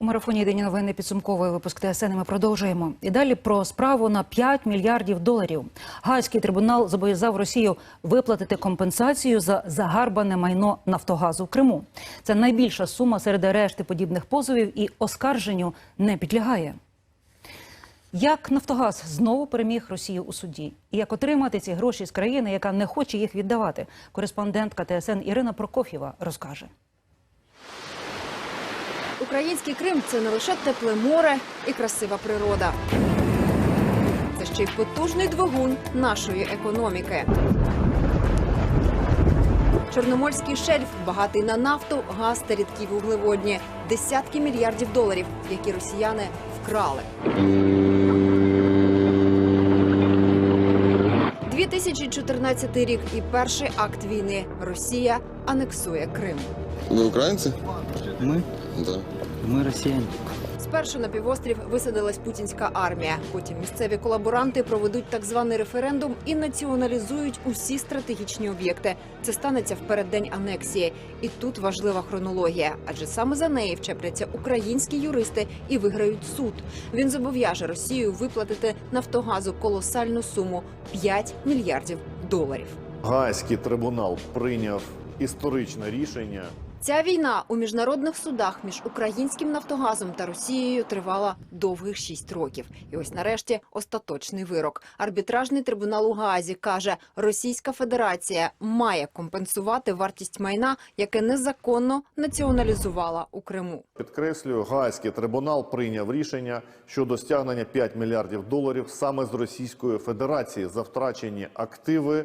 У марафоні «Єдині новини» підсумковий випуск ТСН ми продовжуємо. І далі про справу на 5 мільярдів доларів. Гаазький трибунал зобов'язав Росію виплатити компенсацію за загарбане майно Нафтогазу в Криму. Це найбільша сума серед решти подібних позовів і оскарженню не підлягає. Як Нафтогаз знову переміг Росію у суді? І як отримати ці гроші з країни, яка не хоче їх віддавати? Кореспондентка ТСН Ірина Прокоф'єва розкаже. Український Крим це не лише тепле море і красива природа. Це ще й потужний двигун нашої економіки. Чорноморський шельф багатий на нафту, газ та рідкі вуглеводні. Десятки мільярдів доларів, які росіяни вкрали. 2014 рік і перший акт війни. Росія анексує Крим. Вы украинцы? Мы? Да. Мы россияне. Спершу на півострів висадилась путінська армія. Потім місцеві колаборанти проведуть так званий референдум і націоналізують усі стратегічні об'єкти. Це станеться в переддень анексії. І тут важлива хронологія, адже саме за неї вчепляться українські юристи і виграють суд. Він зобов'яже Росію виплатити Нафтогазу колосальну суму 5 мільярдів доларів. Гаазький трибунал прийняв історичне рішення. Ця війна у міжнародних судах між українським Нафтогазом та Росією тривала довгих шість років. І ось нарешті остаточний вирок. Арбітражний трибунал у Гаазі каже, Російська Федерація має компенсувати вартість майна, яке незаконно націоналізувала у Криму. Підкреслюю, Гаазький трибунал прийняв рішення щодо стягнення 5 мільярдів доларів саме з Російської Федерації за втрачені активи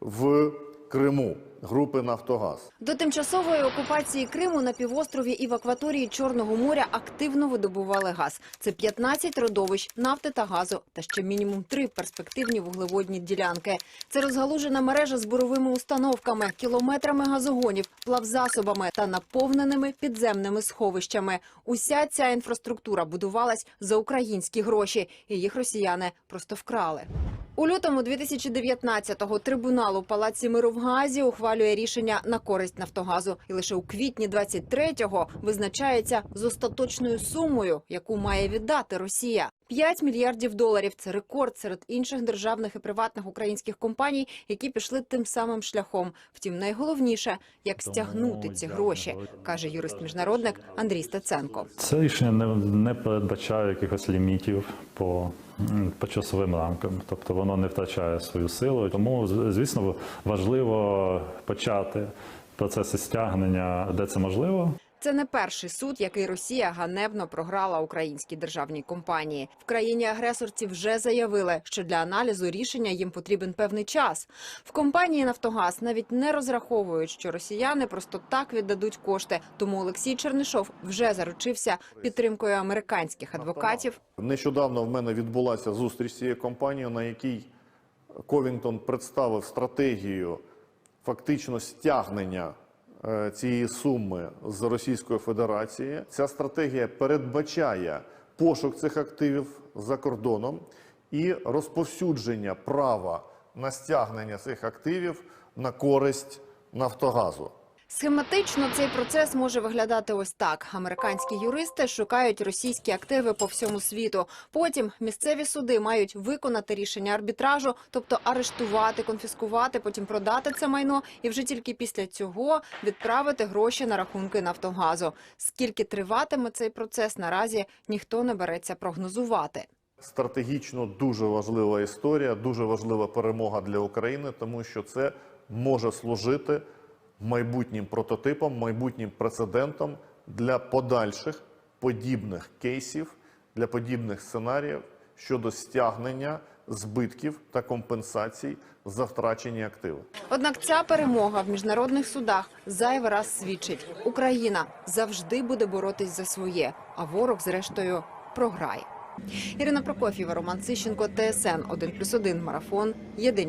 в Криму групи Нафтогаз. До тимчасової окупації Криму на півострові і в акваторії Чорного моря активно видобували газ. Це 15 родовищ нафти та газу та ще мінімум три перспективні вуглеводні ділянки. Це розгалужена мережа з буровими установками, кілометрами газогонів, плавзасобами та наповненими підземними сховищами. Уся ця інфраструктура будувалась за українські гроші, і їх росіяни просто вкрали. У лютому 2019-го трибунал у палаці миру в Газі ухвалює рішення на користь Нафтогазу, і лише у квітні 23-го визначається з остаточною сумою, яку має віддати Росія. 5 мільярдів доларів це рекорд серед інших державних і приватних українських компаній, які пішли тим самим шляхом. Втім, найголовніше як стягнути ці гроші, каже юрист-міжнародник Андрій Стеценко. Це рішення не, не передбачає якихось лімітів по, по часовим рамкам, тобто воно не втрачає свою силу. Тому, звісно, важливо почати процеси стягнення, де це можливо. Це не перший суд, який Росія ганебно програла українській державній компанії. В країні агресорці вже заявили, що для аналізу рішення їм потрібен певний час. В компанії Нафтогаз навіть не розраховують, що росіяни просто так віддадуть кошти. Тому Олексій Чернишов вже заручився підтримкою американських адвокатів. Нещодавно в мене відбулася зустріч з цією компанією, на якій Ковінгтон представив стратегію фактично стягнення цієї суми з Російської Федерації. Ця стратегія передбачає пошук цих активів за кордоном і розповсюдження права на стягнення цих активів на користь Нафтогазу. Схематично цей процес може виглядати ось так: американські юристи шукають російські активи по всьому світу. Потім місцеві суди мають виконати рішення арбітражу, тобто арештувати, конфіскувати, потім продати це майно, і вже тільки після цього відправити гроші на рахунки Нафтогазу. Скільки триватиме цей процес, наразі ніхто не береться прогнозувати. Стратегічно дуже важлива історія, дуже важлива перемога для України, тому що це може служити майбутнім прототипом, майбутнім прецедентом для подальших подібних кейсів, для подібних сценаріїв щодо стягнення збитків та компенсацій за втрачені активи. Однак ця перемога в міжнародних судах зайвий раз свідчить: Україна завжди буде боротись за своє, а ворог, зрештою, програє. Ірина Прокоф'єва, Роман Сищенко, ТСН 1+,1, Марафон. Єдині